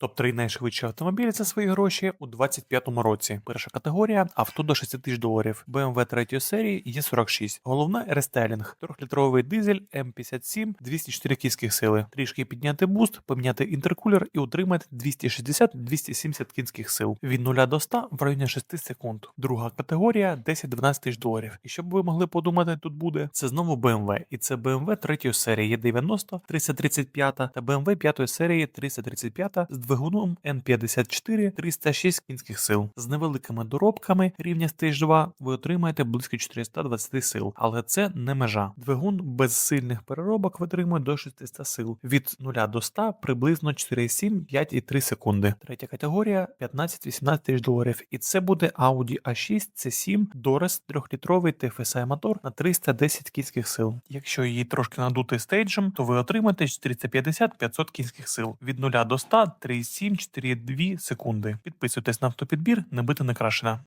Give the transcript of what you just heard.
Топ-3 найшвидші автомобілі за свої гроші у 25-му році. Перша категорія авто до 6 тисяч доларів. BMW 3 серії Є46. Головне рестайлінг. Трьохлітровий дизель М57, 204 кінських сили. Трішки підняти буст, поміняти інтеркулер і утримати 260-270 кінських сил. Від 0 до 100 в районі 6 секунд. Друга категорія 10-12 тисяч доларів. І щоб ви могли подумати, тут буде це знову BMW. І це BMW 3 серії Є90, 335 та BMW 5 серії 335 з двигуном N54 306 кінських сил. З невеликими доробками рівня Stage 2 ви отримаєте близько 420 сил, але це не межа. Двигун без сильних переробок витримує до 600 сил. Від 0 до 100 приблизно 4,7, 5 і 3 секунди. Третя категорія 15-18 тисяч доларів. І це буде Audi A6 C7 Dores 3-літровий TFSI мотор на 310 кінських сил. Якщо її трошки надути стейджем, то ви отримаєте 450-500 кінських сил. Від 0 до 100 3,7-4,2 секунди. Підписуйтесь на автопідбір, не бити не крашена.